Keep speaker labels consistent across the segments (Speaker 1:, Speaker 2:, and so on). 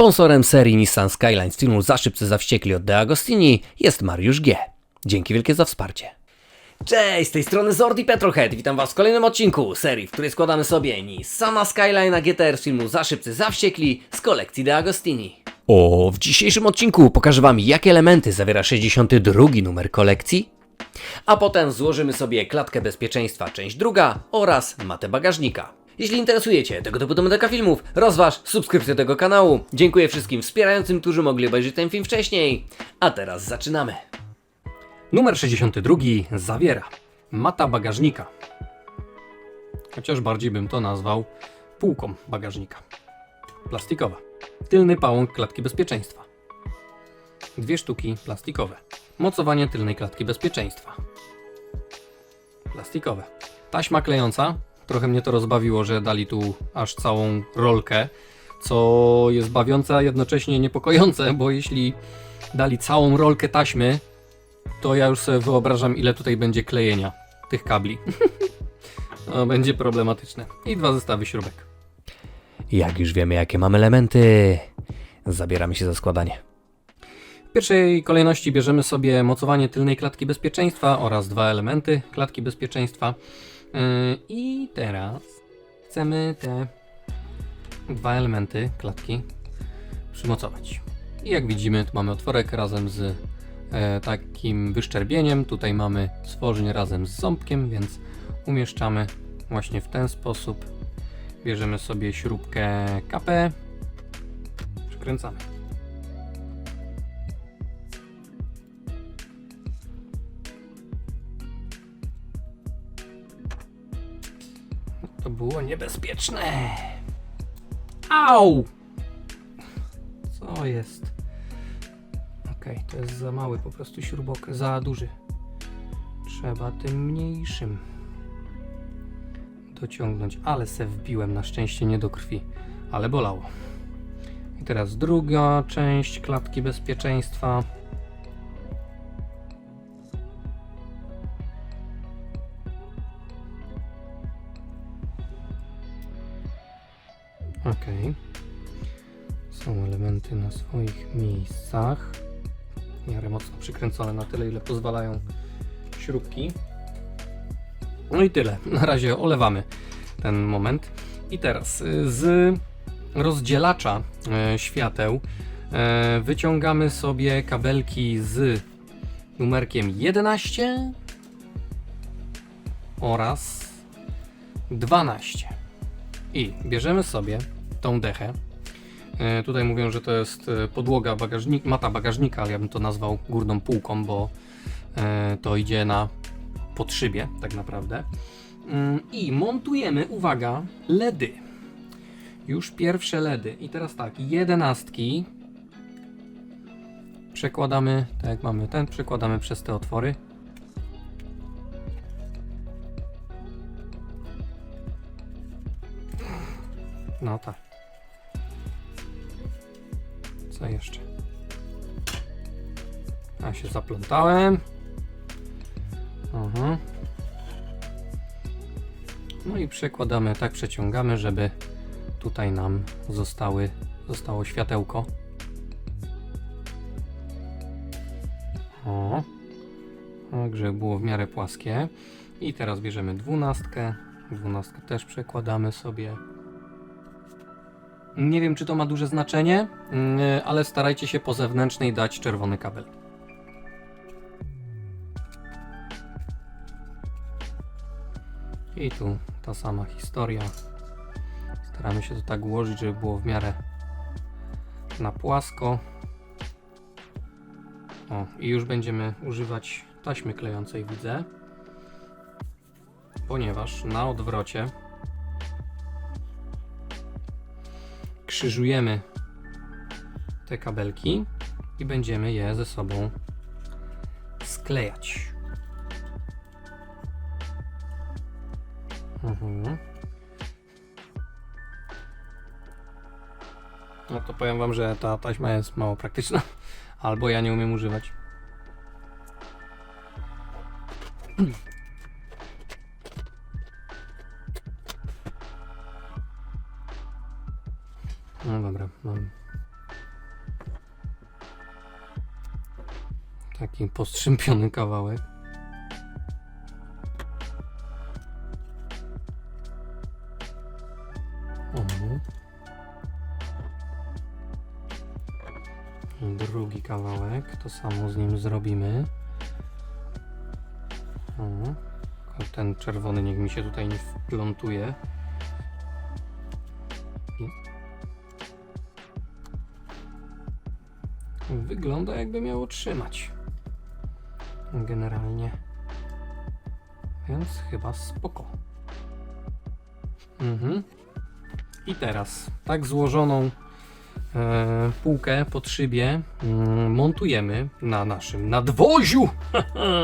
Speaker 1: Sponsorem serii Nissan Skyline z filmu Za szybcy, za wściekli od De Agostini jest Mariusz G. Dzięki wielkie za wsparcie. Cześć, z tej strony Zordi Petrohead. Witam Was w kolejnym odcinku serii, w której składamy sobie Nissana Skyline GTR z filmu Za szybcy, za wściekli z kolekcji De Agostini. O, w dzisiejszym odcinku pokażę Wam, jakie elementy zawiera 62 numer kolekcji, a potem złożymy sobie klatkę bezpieczeństwa, część druga oraz matę bagażnika. Jeśli interesujecie tego typu dometyka filmów, rozważ subskrypcję tego kanału. Dziękuję wszystkim wspierającym, którzy mogli obejrzeć ten film wcześniej. A teraz zaczynamy. Numer 62 zawiera mata bagażnika. Chociaż bardziej bym to nazwał półką bagażnika. Plastikowa. Tylny pałąk klatki bezpieczeństwa. Dwie sztuki plastikowe. Mocowanie tylnej klatki bezpieczeństwa. Plastikowe. Taśma klejąca. Trochę mnie to rozbawiło, że dali tu aż całą rolkę, co jest bawiące, a jednocześnie niepokojące, bo jeśli dali całą rolkę taśmy, to ja już sobie wyobrażam, ile tutaj będzie klejenia tych kabli. no, będzie problematyczne. I dwa zestawy śrubek. Jak już wiemy, jakie mamy elementy, zabieramy się za składanie. W pierwszej kolejności bierzemy sobie mocowanie tylnej klatki bezpieczeństwa oraz dwa elementy klatki bezpieczeństwa. Yy, I teraz chcemy te dwa elementy klatki przymocować. I jak widzimy, tu mamy otworek razem z e, takim wyszczerbieniem. Tutaj mamy stworzeń razem z ząbkiem, więc umieszczamy właśnie w ten sposób. Bierzemy sobie śrubkę KP, przykręcamy. Było niebezpieczne. Au! Co jest? Okej, to jest za mały po prostu śrubok, za duży. Trzeba tym mniejszym dociągnąć, ale se wbiłem, na szczęście nie do krwi, ale bolało. I teraz druga część klatki bezpieczeństwa. Są elementy na swoich miejscach. W miarę mocno przykręcone na tyle, ile pozwalają śrubki. No i tyle. Na razie olewamy ten moment. I teraz y, z rozdzielacza e, świateł e, wyciągamy sobie kabelki z numerkiem 11 oraz 12. I bierzemy sobie tą dechę. E, Tutaj mówią, że to jest e, podłoga bagażnika, mata bagażnika, ale ja bym to nazwał górną półką, bo e, to idzie na podszybie tak naprawdę. Mm, I montujemy, uwaga, LEDy. Już pierwsze LEDy. I teraz tak, jedenastki przekładamy, tak jak mamy ten, przekładamy przez te otwory. No tak. Co jeszcze? A się zaplątałem. Aha. No i przekładamy, tak przeciągamy, żeby tutaj nam zostały, zostało światełko. O. Tak, żeby było w miarę płaskie. I teraz bierzemy dwunastkę. Dwunastkę też przekładamy sobie. Nie wiem, czy to ma duże znaczenie, mm, ale starajcie się po zewnętrznej dać czerwony kabel. I tu ta sama historia. Staramy się to tak ułożyć, żeby było w miarę na płasko. O, i już będziemy używać taśmy klejącej, widzę. Ponieważ na odwrocie krzyżujemy te kabelki i będziemy je ze sobą sklejać. Mhm. No to powiem wam, że ta taśma jest mało praktyczna. Albo ja nie umiem używać. No dobra, mam taki postrzępiony kawałek. No. drugi kawałek, to samo z nim zrobimy. O, ten czerwony niech mi się tutaj nie wplątuje. Wygląda jakby miało trzymać. Generalnie. Więc chyba spoko. Mhm. I teraz tak złożoną e, półkę pod szybie mm, montujemy na naszym nadwoziu.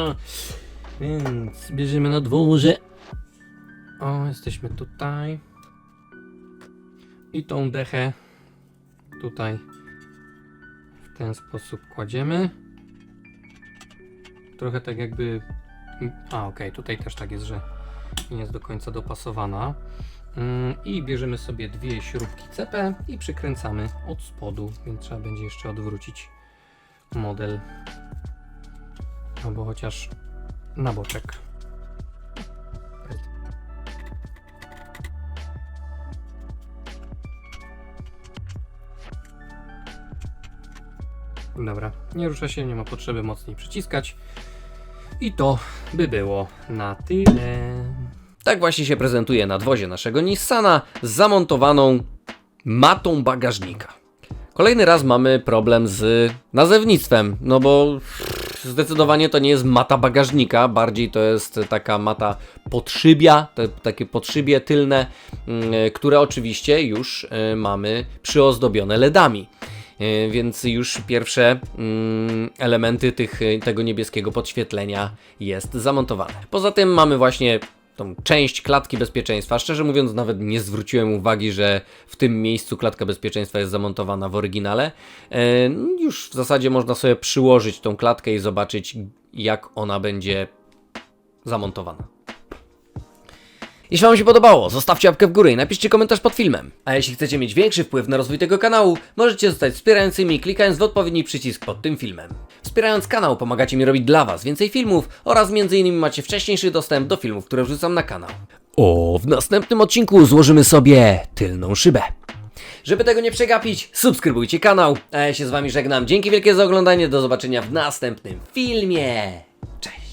Speaker 1: Więc bierzemy nadwozie. O, jesteśmy tutaj. I tą dechę tutaj w ten sposób kładziemy. Trochę tak jakby. A, okej, tutaj też tak jest, że nie jest do końca dopasowana. Mm, I bierzemy sobie dwie śrubki CP i przykręcamy od spodu, więc trzeba będzie jeszcze odwrócić model. Albo chociaż na boczek. Dobra, nie rusza się, nie ma potrzeby mocniej przyciskać. I to by było na tyle.
Speaker 2: Tak właśnie się prezentuje nadwozie naszego Nissana z zamontowaną matą bagażnika. Kolejny raz mamy problem z nazewnictwem, no bo zdecydowanie to nie jest mata bagażnika, bardziej to jest taka mata podszybia, te, takie podszybie tylne, mm, które oczywiście już y, mamy przyozdobione LEDami. Y, Więc już pierwsze mm, elementy tych, tego niebieskiego podświetlenia jest zamontowane. Poza tym mamy właśnie tą część klatki bezpieczeństwa. Szczerze mówiąc, nawet nie zwróciłem uwagi, że w tym miejscu klatka bezpieczeństwa jest zamontowana w oryginale. E, już w zasadzie można sobie przyłożyć tą klatkę i zobaczyć, jak ona będzie zamontowana. Jeśli Wam się podobało, zostawcie łapkę w górę i napiszcie komentarz pod filmem. A jeśli chcecie mieć większy wpływ na rozwój tego kanału, możecie zostać wspierającymi klikając w odpowiedni przycisk pod tym filmem. Wspierając kanał pomagacie mi robić dla Was więcej filmów oraz m.in. macie wcześniejszy dostęp do filmów, które wrzucam na kanał. O, w następnym odcinku złożymy sobie tylną szybę. Żeby tego nie przegapić, subskrybujcie kanał, a ja się z Wami żegnam. Dzięki wielkie za oglądanie, do zobaczenia w następnym filmie. Cześć!